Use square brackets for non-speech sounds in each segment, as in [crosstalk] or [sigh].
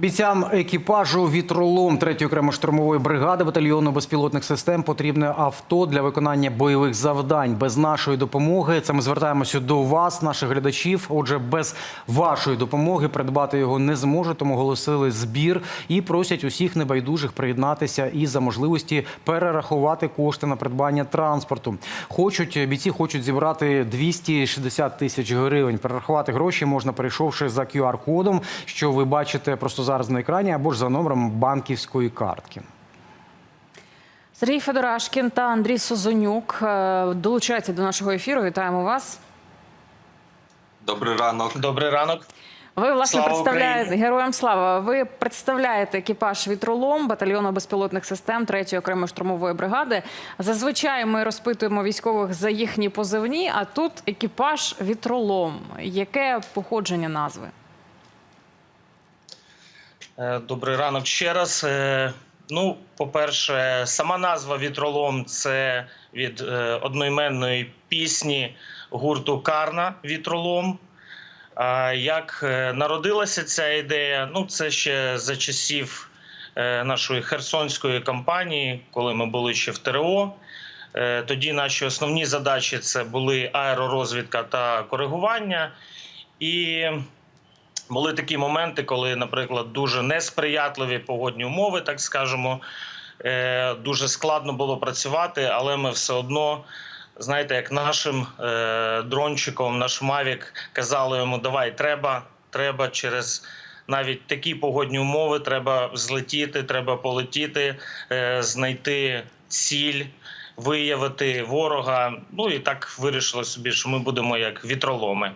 Бійцям екіпажу вітролом 3-ї окремо штурмової бригади батальйону безпілотних систем потрібне авто для виконання бойових завдань. Без нашої допомоги це ми звертаємося до вас, наших глядачів. Отже, без вашої допомоги придбати його не зможуть, тому оголосили збір і просять усіх небайдужих приєднатися і за можливості перерахувати кошти на придбання транспорту. Хочуть бійці хочуть зібрати 260 тисяч гривень. Перерахувати гроші можна перейшовши за QR-кодом, що ви бачите просто зараз на екрані, або ж за номером банківської картки. Сергій Федорашкін та Андрій Созонюк е, долучаються до нашого ефіру. Вітаємо вас. Добрий ранок. Добрий ранок. Ви власне Слава представляєте Україні! героям слава. Ви представляєте екіпаж вітролом батальйону безпілотних систем 3-ї окремої штурмової бригади. Зазвичай ми розпитуємо військових за їхні позивні. А тут екіпаж вітролом. Яке походження назви? Е, Добрий ранок ще раз. Е, Ну, по-перше, сама назва Вітролом це від е, одноіменної пісні гурту Карна Вітролом. А як народилася ця ідея? Ну, це ще за часів нашої херсонської кампанії, коли ми були ще в ТРО. Тоді наші основні задачі це були аеророзвідка та коригування. І були такі моменти, коли, наприклад, дуже несприятливі погодні умови, так скажемо, е, дуже складно було працювати, але ми все одно, знаєте, як нашим е, дрончиком, наш Мавік казали йому: давай, треба, треба через. Навіть такі погодні умови треба взлетіти, треба полетіти, е, знайти ціль, виявити ворога. Ну і так вирішили собі, що ми будемо як вітроломи.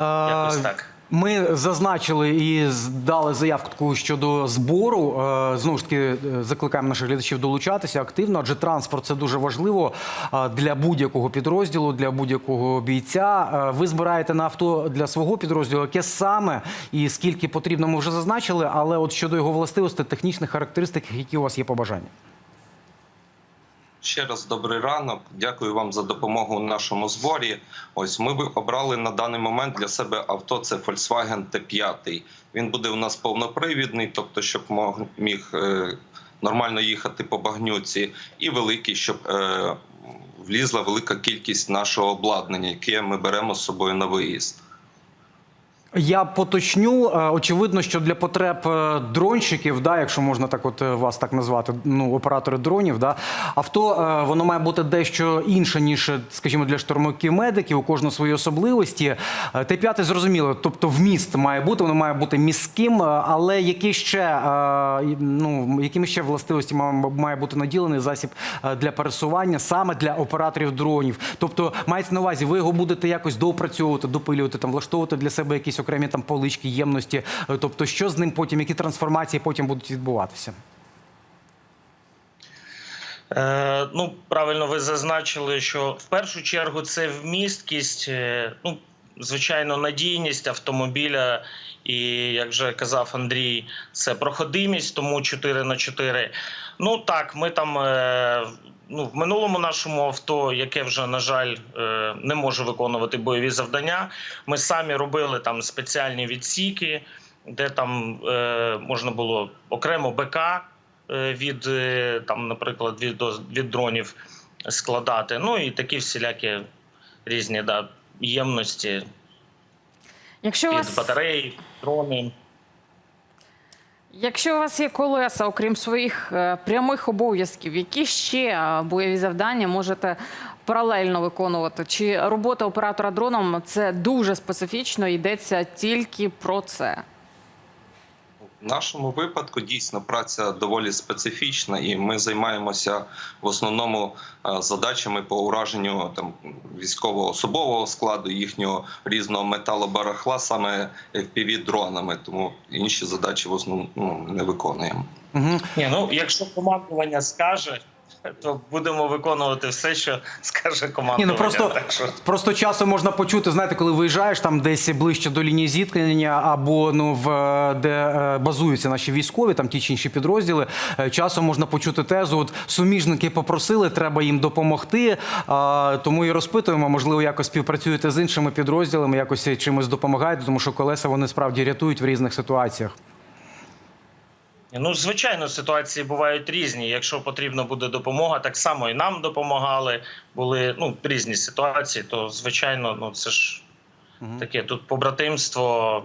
Якось так. Ми зазначили і дали заявку щодо збору. Е, Знову ж таки, е, закликаємо наших глядачів долучатися активно, адже транспорт це дуже важливо е, для будь-якого підрозділу, для будь-якого бійця. Ви збираєте на авто для свого підрозділу, яке саме і скільки потрібно, ми вже зазначили. Але от щодо його властивостей, технічних характеристик, які у вас є побажання? Ще раз добрий ранок. Дякую вам за допомогу у нашому зборі. Ось ми би обрали на даний момент для себе авто. Це Volkswagen T5. Він буде у нас повнопривідний, тобто, щоб мог міг е, нормально їхати по багнюці, і великий, щоб е, влізла велика кількість нашого обладнання, яке ми беремо з собою на виїзд. Я поточню. Е, Очевидно, що для потреб е, дронщиків, да, якщо можна так от е, вас так назвати, ну оператори дронів, да, авто воно має бути дещо інше, ніж, скажімо, для штурмовиків медиків. У кожного свої особливості. Е, Т5 зрозуміло, тобто вміст має бути, воно має бути міським, але які ще ну якими ще властивості має- бути наділений засіб для пересування саме для операторів дронів. Тобто мається на увазі, ви його будете якось доопрацьовувати, допилювати, там влаштовувати для себе якісь окремі там полички, ємності. Е, Тобто, що з ним потім, які трансформації потім будуть відбуватися? Е, ну, правильно ви зазначили, що в першу чергу це вмісткість, е, ну, звичайно, надійність автомобіля. І як вже казав Андрій, це проходимість, тому 4 на 4 Ну так, ми там е, ну, в минулому нашому авто, яке вже, на жаль, е, не може виконувати бойові завдання. Ми самі робили там спеціальні відсіки, де там е, можна було окремо БК е, від там, наприклад, від, від дронів складати. Ну і такі всілякі різні да, ємності Якщо під вас батареї, дрони. Якщо у вас є колеса, окрім своїх е, прямих обов'язків, які ще е, бойові завдання можете паралельно виконувати? Чи робота оператора дроном це дуже специфічно, йдеться тільки про це? В нашому випадку дійсно праця доволі специфічна, і ми займаємося в основному е, задачами по ураженню там військового особового складу, їхнього різного металобарахла, саме fpv дронами. Тому інші задачі в основному ну, не виконуємо. Угу. Ні, ну якщо командування скаже, то будемо виконувати все, що скаже Ні, ну просто, Так що просто часом можна почути, знаєте, коли виїжджаєш там десь ближче до лінії зіткнення, або ну в е, де е, базуються наші військові, там ті чи інші підрозділи. е, Часом можна почути тезу: от суміжники попросили, треба їм допомогти. А, тому і розпитуємо, можливо, якось співпрацюєте з іншими підрозділами, якось чимось допомагаєте, тому що колеса вони справді рятують в різних ситуаціях. Ну, звичайно, ситуації бувають різні. Якщо потрібна буде допомога, так само і нам допомагали. Були ну, різні ситуації, то звичайно, ну це ж угу. таке тут побратимство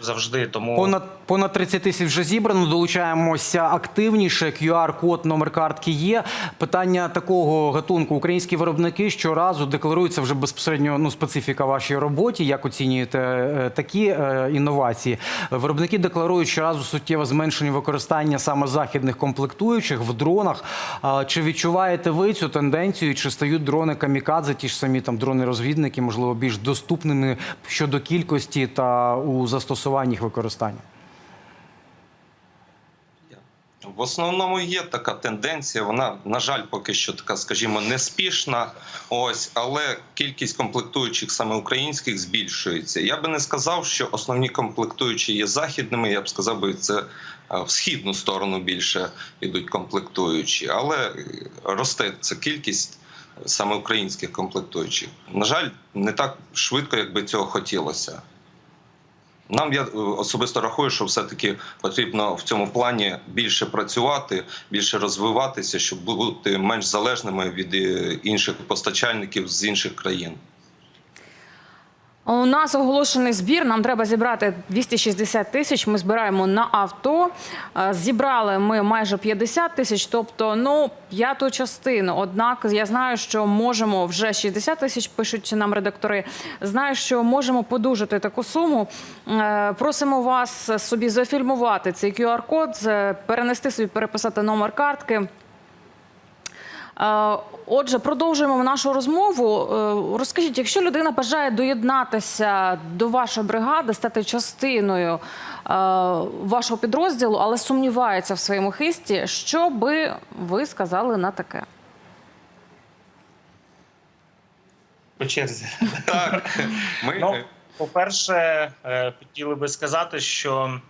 завжди. Тому Понад понад 30 тисяч вже зібрано. Долучаємося активніше. QR-код, номер картки є. Питання такого гатунку. Українські виробники щоразу декларуються вже безпосередньо ну, специфіка вашій роботі. Як оцінюєте е, такі е, інновації? Виробники декларують щоразу суттєве зменшення використання саме західних комплектуючих в дронах. А Чи відчуваєте ви цю тенденцію? Чи стають дрони камікадзе, ті ж самі там дрони-розвідники, можливо, більш доступними щодо кількості та у застосуванні їх використання? В основному є така тенденція. Вона, на жаль, поки що така, скажімо, неспішна. Ось, але кількість комплектуючих саме українських збільшується. Я би не сказав, що основні комплектуючі є західними. Я б сказав би, це е, в східну сторону більше йдуть комплектуючі, але е, росте ця кількість саме українських комплектуючих. На жаль, не так швидко, як би цього хотілося. Нам я е, особисто рахую, що все-таки потрібно в цьому плані більше працювати, більше розвиватися, щоб бути менш залежними від е, інших постачальників з інших країн. У нас оголошений збір. Нам треба зібрати 260 тисяч. Ми збираємо на авто. Е, Зібрали ми майже 50 тисяч, тобто ну п'яту частину. Однак я знаю, що можемо вже 60 тисяч. Пишуть нам редактори. Знаю, що можемо подужати таку суму. Е, Просимо вас собі зафільмувати цей QR-код, перенести собі, переписати номер картки. Е, Отже, продовжуємо нашу розмову. Е, Розкажіть, якщо людина бажає доєднатися до вашої бригади, стати частиною е, вашого підрозділу, але сумнівається в своєму хисті, що би ви сказали на таке? по черзі. [laughs] Так, ми Ну, по-перше, хотіли би сказати, що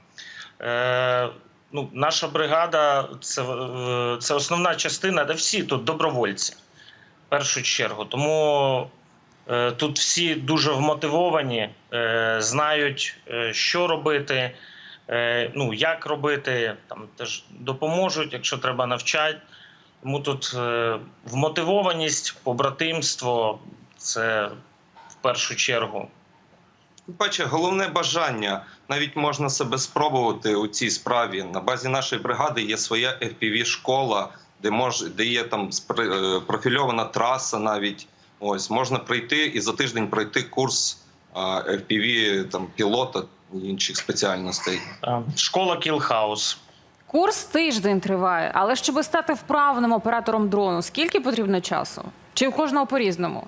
ну, наша бригада це, е, це основна частина, де всі тут добровольці, в першу чергу. Тому е, тут всі дуже вмотивовані, е, знають, що робити, ну, як робити, там теж допоможуть, якщо треба навчать. Тому тут вмотивованість, побратимство це в першу чергу. Бачите, головне бажання. Навіть можна себе спробувати у цій справі. На базі нашої бригади є своя fpv школа де мож, де є там е, профільована траса. Навіть ось можна прийти і за тиждень пройти курс FPV там пілота і інших спеціальностей. Школа Кілхаус. Курс тиждень триває, але щоб стати вправним оператором дрону, скільки потрібно часу? Чи у кожного по-різному?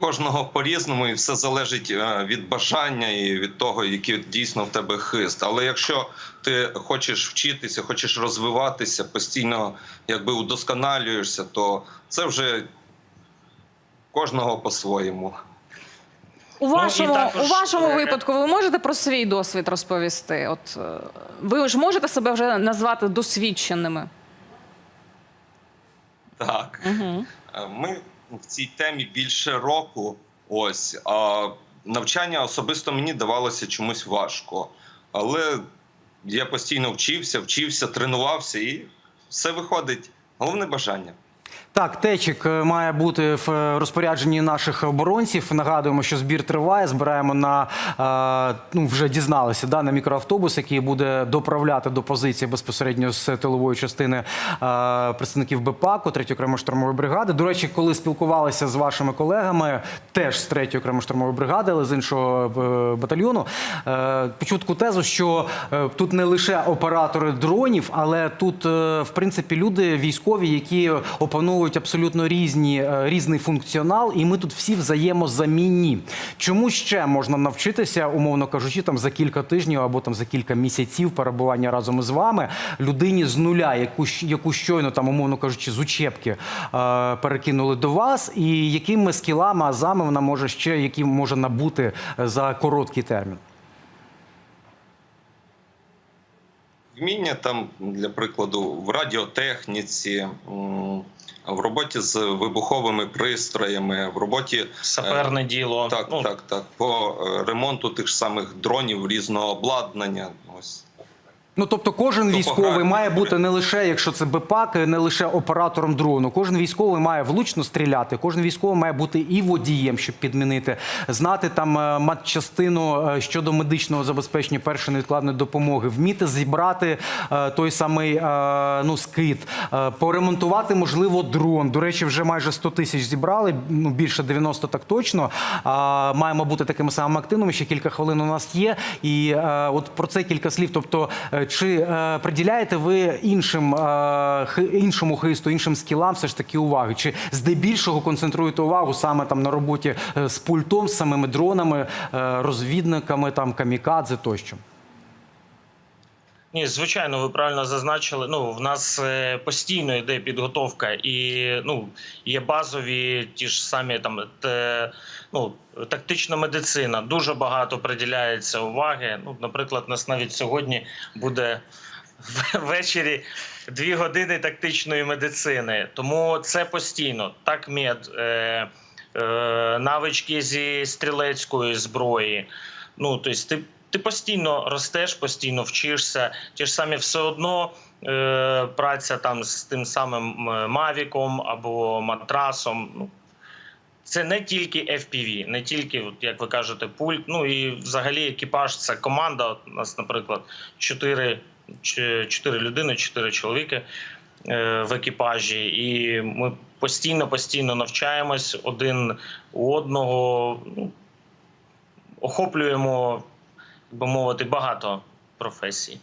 Кожного по-різному, і все залежить е, від бажання і від того, який дійсно в тебе хист. Але якщо ти хочеш вчитися, хочеш розвиватися, постійно якби удосконалюєшся, то це вже кожного по-своєму. У Ну, вашому, також, у вашому е, випадку ви можете про свій досвід розповісти? От е, ви ж можете себе вже назвати досвідченими? Так. Угу. Е, Ми в цій темі більше року. Ось а навчання особисто мені давалося чомусь важко, але я постійно вчився, вчився, тренувався, і все виходить. Головне бажання. Так, течик е, має бути в е, розпорядженні наших оборонців. Нагадуємо, що збір триває. Збираємо на е, ну вже дізналися да, на мікроавтобус, який буде доправляти до позиції безпосередньо з тилової частини представників БПАКу, 3 окремої штурмової бригади. До речі, коли спілкувалися з вашими колегами, теж з 3 окремої штурмової бригади, але з іншого батальйону, почув таку тезу, що тут не лише оператори дронів, але тут, в принципі, люди військові, які опановують абсолютно різні, е, різний функціонал, і ми тут всі взаємозамінні. Чому ще можна навчитися, умовно кажучи, там за кілька тижнів або там за кілька місяців перебування разом із вами людині з нуля, яку, яку щойно там, умовно кажучи, з учебки е, перекинули до вас, і якими скілами, азами вона може ще які може набути е, за короткий термін? Вміння там, для прикладу, в радіотехніці, в роботі з вибуховими пристроями, в роботі Саперне діло. так, ну, так, так, по е, ремонту тих ж самих дронів різного обладнання. Ось Ну тобто, кожен військовий має бути не лише, якщо це БПАК, не лише оператором дрону. Кожен військовий має влучно стріляти. Кожен військовий має бути і водієм, щоб підмінити, знати там е, матчастину е, щодо медичного забезпечення першої невідкладної допомоги, вміти зібрати е, той самий ну скид, поремонтувати можливо дрон. До речі, вже майже 100 тисяч зібрали. Ну більше 90 так точно. Маємо бути такими самими активними. Ще кілька хвилин у нас є. І от про це кілька слів. Тобто, чи е, приділяєте ви іншим е, іншому хисту, іншим скілам все ж таки уваги? Чи здебільшого концентруєте увагу саме там на роботі е, з пультом, з самими дронами, е, розвідниками, там камікадзе тощо? Ні, звичайно, ви правильно зазначили. Ну, в нас е, постійно йде підготовка, і ну є базові ті ж самі там те, ну, тактична медицина. Дуже багато приділяється уваги. Ну, наприклад, нас навіть сьогодні буде ввечері дві години тактичної медицини. Тому це постійно. Так, мед, е, е, навички зі стрілецької зброї. Ну, тобто, ти, ти постійно ростеш, постійно вчишся. Ті ж самі все одно е, праця там з тим самим Мавіком або матрасом. Ну, це не тільки FPV, не тільки, як ви кажете, пульт. Ну і взагалі екіпаж це команда. У нас, наприклад, чотири, чотири людини, чотири чоловіки е, в екіпажі, і ми постійно, постійно навчаємось один у одного. Ну, охоплюємо, би мовити, багато професій.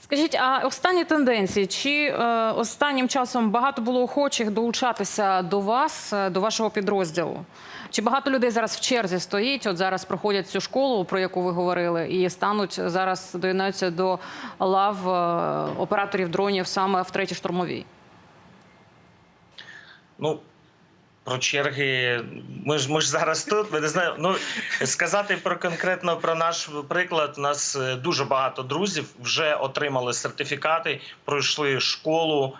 Скажіть, а останні тенденції? Чи е, останнім часом багато було охочих долучатися до вас, е, до вашого підрозділу? Чи багато людей зараз в черзі стоїть? От зараз проходять цю школу, про яку ви говорили, і стануть зараз доєднаються до лав е, операторів дронів саме в третій штурмовій? Ну, про черги. Ми ж ми ж зараз тут. Ми не знаю. Ну сказати про конкретно про наш приклад. У нас е, дуже багато друзів вже отримали сертифікати, пройшли школу.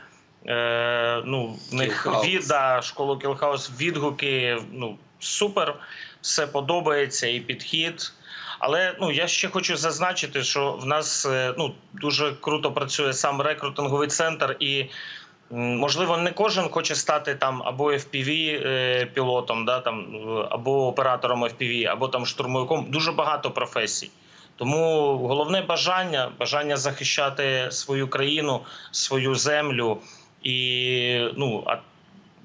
Е, ну, в них Кілхаус. від да, школу Кілхаус відгуки. Ну супер, все подобається і підхід. Але ну я ще хочу зазначити, що в нас е, ну дуже круто працює сам рекрутинговий центр, і можливо не кожен хоче стати там або FPV е, пілотом, да там або оператором FPV, або там штурмовиком. Дуже багато професій. Тому головне бажання бажання захищати свою країну, свою землю, і ну а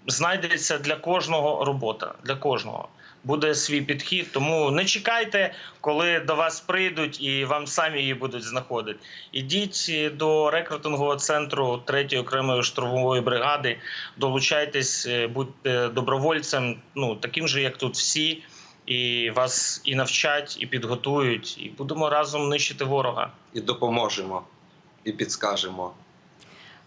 знайдеться для кожного робота. Для кожного буде свій підхід. Тому не чекайте, коли до вас прийдуть і вам самі її будуть знаходити. Ідіть до рекрутингового центру 3-ї окремої штурмової бригади, долучайтесь, е, будьте добровольцем, ну таким же, як тут всі. І вас і навчать, і підготують, і будемо разом нищити ворога. і допоможемо, і підскажемо.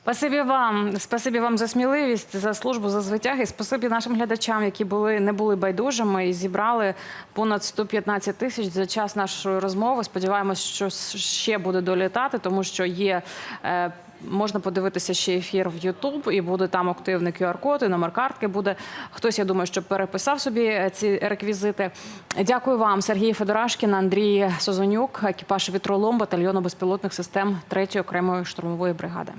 Спасибі вам, спасибі вам за сміливість, за службу, за звитяги. Спасибі нашим глядачам, які були не були байдужими і зібрали понад 115 тисяч за час нашої розмови. Сподіваємось, що ще буде долітати, тому що є. Е, Можна подивитися ще ефір в YouTube, і буде там активний QR-код, і номер картки буде. Хтось, я думаю, що переписав собі е, ці реквізити. Дякую вам, Сергій Федорашкін, Андрій Созонюк, екіпаж вітролом батальйону безпілотних систем 3-ї окремої штурмової бригади.